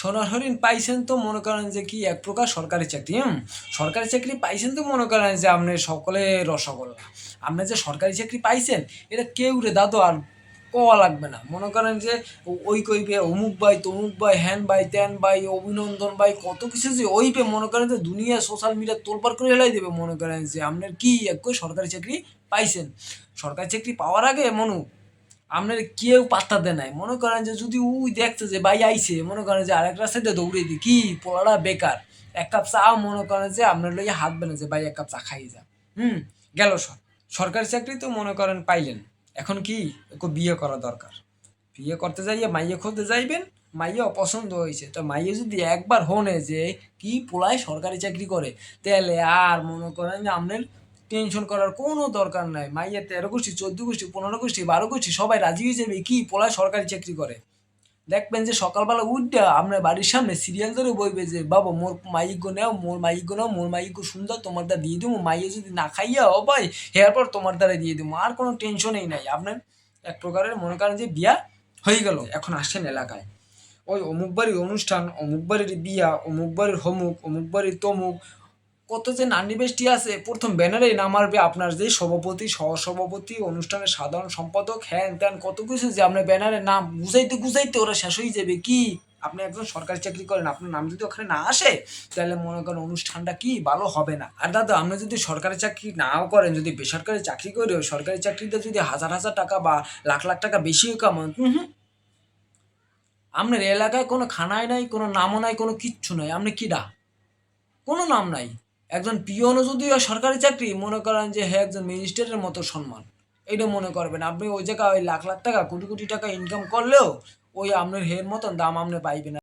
সোনার পাইছেন তো মনে করেন যে কি এক প্রকার সরকারি চাকরি, হুম? সরকারি চাকরি পাইছেন তো মনে করেন যে আপনি সকলে রসগোল্লা। আপনি যে সরকারি চাকরি পাইছেন, এটা কেউ রে দাদু আর কওয়া লাগবে না। মনে করেন যে ওই কইবে, অমুক ভাই, তমুক ভাই, হ্যান ভাই, ত্যান ভাই, অভিনন্দন ভাই, কত কিছু যে ওইবে, মনে করেন যে দুনিয়া সোশ্যাল মিডিয়া তোলপার করে হেলাই দেবে মনে করেন যে আপনার কি এক সরকারি চাকরি পাইছেন। সরকারি চাকরি পাওয়ার আগে মনু আপনার কেউ পাত্তা দেয় নাই। মনে করেন যে যদি উই দেখছে যে ভাই আইছে, মনে করেন যে আরেক রাস্তাতে দৌড়ে দিই, কি পড়াটা বেকার। এক কাপ চা, মনে করেন যে আপনার লইয়া হাত বেনে যে ভাই এক কাপ চা খাই যা। হুম, গেল সর। সরকারি চাকরি তো মনে করেন পাইলেন। এখন কি? একটু বিয়ে করা দরকার। বিয়ে করতে যাইয়ে মাইয়ে খুঁজতে যাইবেন, মাইয়ে অপছন্দ হয়েছে তো মাইয়ে যদি একবার হনে যে কি পোলায় সরকারি চাকরি করে, তাহলে আর মনে করেন যে আপনার টেনশন করার কোনো দরকার নাই। মাইয়া তেরো গোষ্ঠী, চোদ্দ গোষ্ঠী, পনেরো গোষ্ঠী, বারো গোষ্ঠী, সবাই রাজি হয়ে যাবে কি পোলায় সরকারি চাকরি করে। দেখবেন যে সকালবেলা উঠটা আপনার বাড়ির সামনে সিরিয়াল ধরে বইবে যে বাবা, মোর মাইক নেও, মোর মাইক নেও, মোর মাইক সুন্দর, তোমার দ্বারা দিয়ে দেবো মাইয়ে যদি না খাইয়া ও ভাই এরপর তোমার দ্বারা দিয়ে দেবো আর কোনো টেনশনই নাই। আপনার এক প্রকারের মনে করেন যে বিয়া হয়ে গেল, এখন আসছেন এলাকায়। ওই অমুক বাড়ির অনুষ্ঠান অমুক বাড়ির বিয়া অমুক বাড়ির হমুক অমুক বাড়ির তমুক কত যে নান্ডি বেষ্টি আছে, প্রথম ব্যানারেই নাম মারবে আপনার যে সভাপতি, সহসভাপতি, অনুষ্ঠানের সাধারণ সম্পাদক, হ্যান ত্যান, কত কিছু যে আপনার ব্যানারের নাম গুছাইতে গুছাইতে ওরা শেষ হয়ে যাবে। কি? আপনি একজন সরকারি চাকরি করেন, আপনার নাম যদি ওখানে না আসে, তাহলে মনে করেন অনুষ্ঠানটা কি ভালো হবে না। আর দাদা, আপনি যদি সরকারি চাকরি নাও করেন, যদি বেসরকারি চাকরি করেও সরকারি চাকরিতে যদি হাজার হাজার টাকা বা লাখ লাখ টাকা বেশিও কামান আপনার এলাকায় কোনো খানায় নাই, কোনো নামও নাই, কোনো কিচ্ছু নাই। আপনি কিডা কোনো নাম নাই। একজন পিওনও যদি হয় সরকারি চাকরি, মনে করেন যে হ্যাঁ একজন ম্যাজিস্ট্রেটের মতো সম্মান, এটা মনে করবেন আপনি ওই জায়গায় ওই লাখ লাখ টাকা, কোটি কোটি টাকা ইনকাম করলেও ওই আপনার হের মতন দাম আপনি পাইবেন।